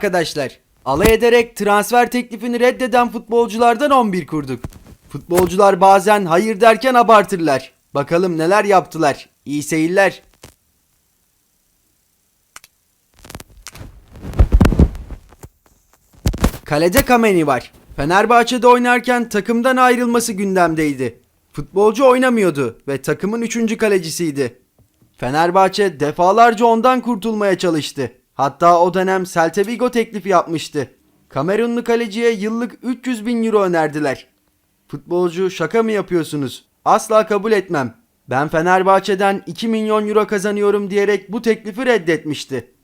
Arkadaşlar alay ederek transfer teklifini reddeden futbolculardan 11 kurduk. Futbolcular bazen hayır derken abartırlar. Bakalım neler yaptılar. İyi seyirler. Kalede Kameni var. Fenerbahçe'de oynarken takımdan ayrılması gündemdeydi. Futbolcu oynamıyordu ve takımın 3. kalecisiydi. Fenerbahçe defalarca ondan kurtulmaya çalıştı. Hatta o dönem Celta Vigo teklifi yapmıştı. Kamerunlu kaleciye yıllık 300 bin euro önerdiler. Futbolcu şaka mı yapıyorsunuz? Asla kabul etmem. Ben Fenerbahçe'den 2 milyon euro kazanıyorum diyerek bu teklifi reddetmişti.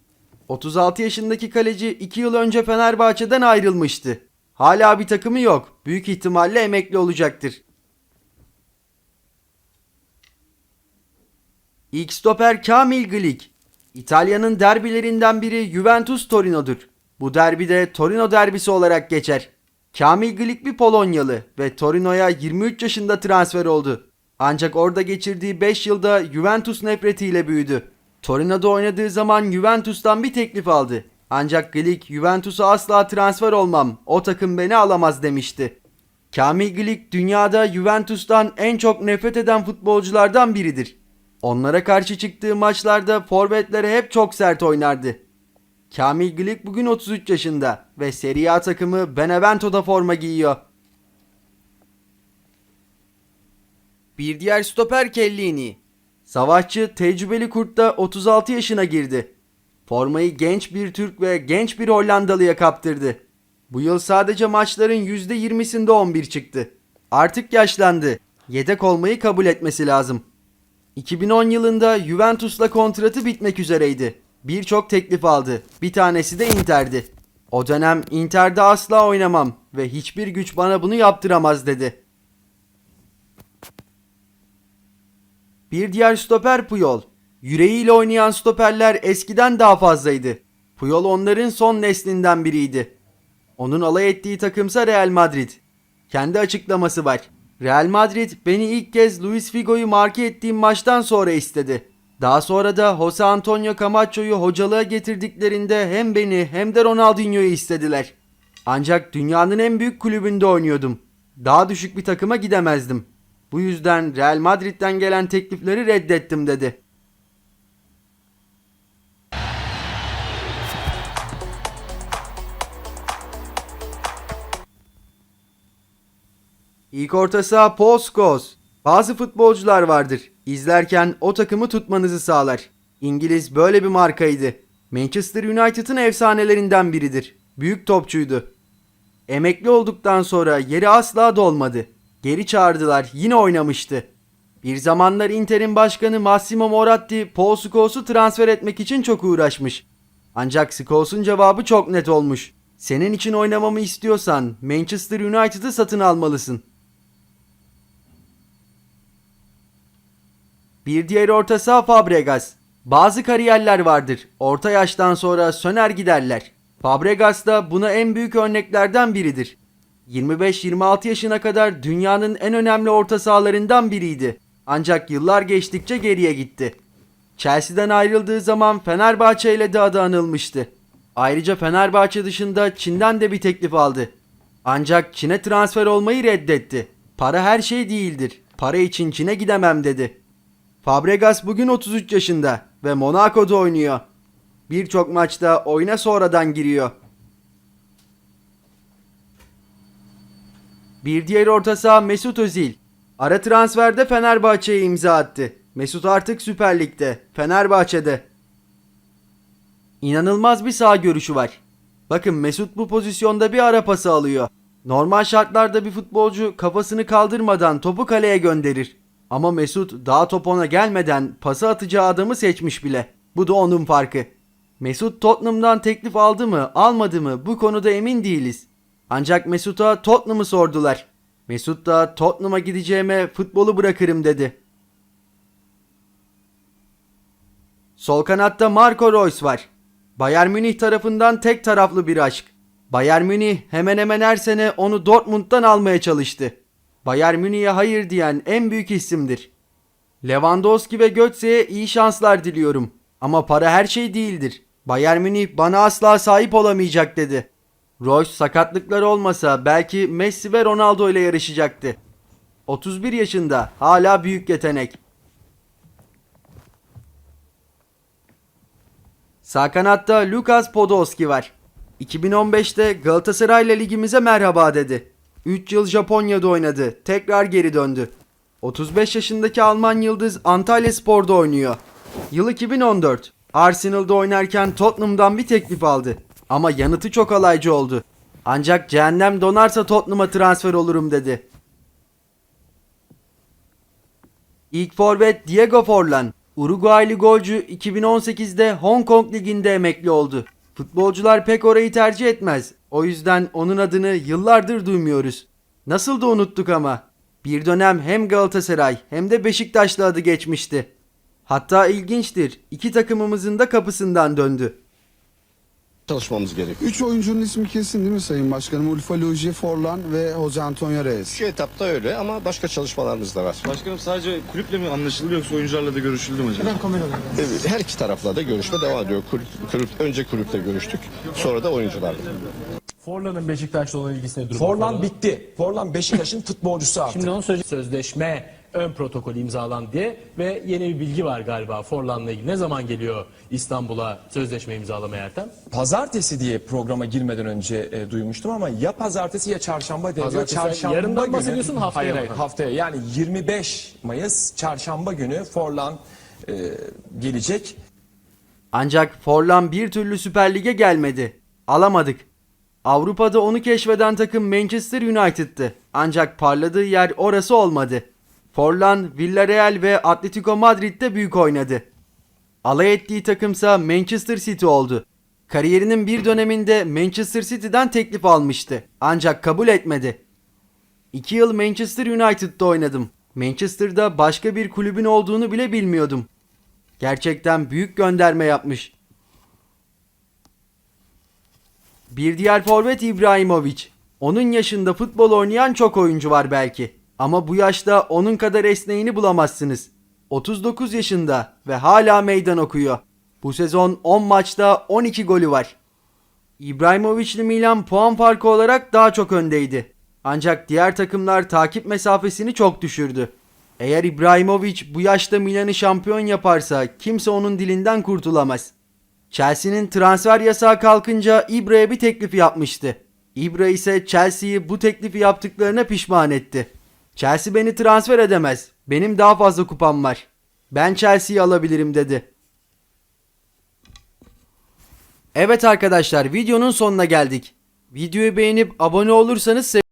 36 yaşındaki kaleci 2 yıl önce Fenerbahçe'den ayrılmıştı. Hala bir takımı yok. Büyük ihtimalle emekli olacaktır. İlk stoper Kamil Glik. İtalya'nın derbilerinden biri Juventus Torino'dur. Bu derbide Torino derbisi olarak geçer. Kamil Glik bir Polonyalı ve Torino'ya 23 yaşında transfer oldu. Ancak orada geçirdiği 5 yılda Juventus nefretiyle büyüdü. Torino'da oynadığı zaman Juventus'tan bir teklif aldı. Ancak Glik Juventus'a asla transfer olmam, o takım beni alamaz demişti. Kamil Glik dünyada Juventus'tan en çok nefret eden futbolculardan biridir. Onlara karşı çıktığı maçlarda forvetlere hep çok sert oynardı. Kamil Glik bugün 33 yaşında ve Serie A takımı Benevento'da forma giyiyor. Bir diğer stoper Kellini. Savaşçı tecrübeli kurtta 36 yaşına girdi. Formayı genç bir Türk ve genç bir Hollandalıya kaptırdı. Bu yıl sadece maçların %20'sinde 11 çıktı. Artık yaşlandı. Yedek olmayı kabul etmesi lazım. 2010 yılında Juventus'la kontratı bitmek üzereydi. Birçok teklif aldı. Bir tanesi de Inter'di. O dönem Inter'de asla oynamam ve hiçbir güç bana bunu yaptıramaz dedi. Bir diğer stoper Puyol. Yüreğiyle oynayan stoperler eskiden daha fazlaydı. Puyol onların son neslinden biriydi. Onun alay ettiği takımsa Real Madrid. Kendi açıklaması var. Real Madrid beni ilk kez Luis Figo'yu marke ettiğim maçtan sonra istedi. Daha sonra da Jose Antonio Camacho'yu hocalığa getirdiklerinde hem beni hem de Ronaldinho'yu istediler. Ancak dünyanın en büyük kulübünde oynuyordum. Daha düşük bir takıma gidemezdim. Bu yüzden Real Madrid'den gelen teklifleri reddettim dedi. İlk orta saha Scholes. Bazı futbolcular vardır. İzlerken o takımı tutmanızı sağlar. İngiliz böyle bir markaydı. Manchester United'ın efsanelerinden biridir. Büyük topçuydu. Emekli olduktan sonra yeri asla dolmadı. Geri çağırdılar yine oynamıştı. Bir zamanlar Inter'in başkanı Massimo Moratti Paul Scholes'u transfer etmek için çok uğraşmış. Ancak Scholes'un cevabı çok net olmuş. Senin için oynamamı istiyorsan Manchester United'ı satın almalısın. Bir diğer orta saha Fabregas. Bazı kariyerler vardır. Orta yaştan sonra söner giderler. Fabregas da buna en büyük örneklerden biridir. 25-26 yaşına kadar dünyanın en önemli orta sahalarından biriydi. Ancak yıllar geçtikçe geriye gitti. Chelsea'den ayrıldığı zaman Fenerbahçe ile de adı anılmıştı. Ayrıca Fenerbahçe dışında Çin'den de bir teklif aldı. Ancak Çin'e transfer olmayı reddetti. Para her şey değildir. Para için Çin'e gidemem dedi. Fabregas bugün 33 yaşında ve Monaco'da oynuyor. Birçok maçta oyuna sonradan giriyor. Bir diğer orta saha Mesut Özil. Ara transferde Fenerbahçe'ye imza attı. Mesut artık Süper Lig'de, Fenerbahçe'de. İnanılmaz bir sağ görüşü var. Bakın Mesut bu pozisyonda bir ara pası alıyor. Normal şartlarda bir futbolcu kafasını kaldırmadan topu kaleye gönderir. Ama Mesut daha top ona gelmeden pası atacağı adamı seçmiş bile. Bu da onun farkı. Mesut Tottenham'dan teklif aldı mı, almadı mı bu konuda emin değiliz. Ancak Mesut'a Tottenham'ı sordular. Mesut da Tottenham'a gideceğime futbolu bırakırım dedi. Sol kanatta Marco Reus var. Bayern Münih tarafından tek taraflı bir aşk. Bayern Münih hemen hemen her sene onu Dortmund'dan almaya çalıştı. Bayern Münih'e hayır diyen en büyük isimdir. Lewandowski ve Götze'ye iyi şanslar diliyorum. Ama para her şey değildir. Bayern Münih bana asla sahip olamayacak dedi. Royce sakatlıkları olmasa belki Messi ve Ronaldo ile yarışacaktı. 31 yaşında hala büyük yetenek. Sağ kanatta Lukas Podolski var. 2015'te Galatasaray'la ligimize merhaba dedi. 3 yıl Japonya'da oynadı. Tekrar geri döndü. 35 yaşındaki Alman yıldız Antalya Spor'da oynuyor. Yıl 2014. Arsenal'da oynarken Tottenham'dan bir teklif aldı. Ama yanıtı çok alaycı oldu. Ancak cehennem donarsa Tottenham'a transfer olurum dedi. İlk forvet Diego Forlan, Uruguaylı golcü 2018'de Hong Kong liginde emekli oldu. Futbolcular pek orayı tercih etmez. O yüzden onun adını yıllardır duymuyoruz. Nasıl da unuttuk ama. Bir dönem hem Galatasaray hem de Beşiktaş'la adı geçmişti. Hatta ilginçtir. iki takımımızın da kapısından döndü. Çalışmamız gerekiyor. Üç oyuncunun ismi kesin değil mi Sayın Başkanım? Ulfa Luigi, Forlan ve Jose Antonio Reyes. Şu etapta öyle ama başka çalışmalarımız da var. Başkanım sadece kulüple mi anlaşıldı yoksa oyuncularla da görüşüldü mü acaba? Ee, Her iki tarafla da görüşme devam ediyor. Kulüp, kulüp, önce kulüple görüştük, sonra da oyuncularla. Forlan'ın Beşiktaş'la olan ilgisine durum. Forlan bitti. Forlan Beşiktaş'ın futbolcusu artık. Şimdi onu söyleyeceğim. Sözleşme ön protokolü imzalan diye ve yeni bir bilgi var galiba Forlan'la ilgili. Ne zaman geliyor İstanbul'a sözleşme imzalamaya Ertem? Pazartesi diye programa girmeden önce e, duymuştum ama ya pazartesi ya çarşamba deniyor. Pazartesi, Çarşamba yarından günü- bahsediyorsun, haftaya Hayır mı? hayır haftaya yani 25 Mayıs çarşamba günü Forlan e, gelecek. Ancak Forlan bir türlü Süper Lig'e gelmedi. Alamadık. Avrupa'da onu keşfeden takım Manchester United'tı. Ancak parladığı yer orası olmadı. Forlan, Villarreal ve Atletico Madrid'de büyük oynadı. Alay ettiği takımsa Manchester City oldu. Kariyerinin bir döneminde Manchester City'den teklif almıştı. Ancak kabul etmedi. 2 yıl Manchester United'da oynadım. Manchester'da başka bir kulübün olduğunu bile bilmiyordum. Gerçekten büyük gönderme yapmış. Bir diğer forvet İbrahimovic. Onun yaşında futbol oynayan çok oyuncu var belki. Ama bu yaşta onun kadar esneğini bulamazsınız. 39 yaşında ve hala meydan okuyor. Bu sezon 10 maçta 12 golü var. İbrahimovic'li Milan puan farkı olarak daha çok öndeydi. Ancak diğer takımlar takip mesafesini çok düşürdü. Eğer İbrahimovic bu yaşta Milan'ı şampiyon yaparsa kimse onun dilinden kurtulamaz. Chelsea'nin transfer yasağı kalkınca İbra'ya bir teklif yapmıştı. İbra ise Chelsea'yi bu teklifi yaptıklarına pişman etti. Chelsea beni transfer edemez. Benim daha fazla kupam var. Ben Chelsea'yi alabilirim dedi. Evet arkadaşlar videonun sonuna geldik. Videoyu beğenip abone olursanız sevinirim.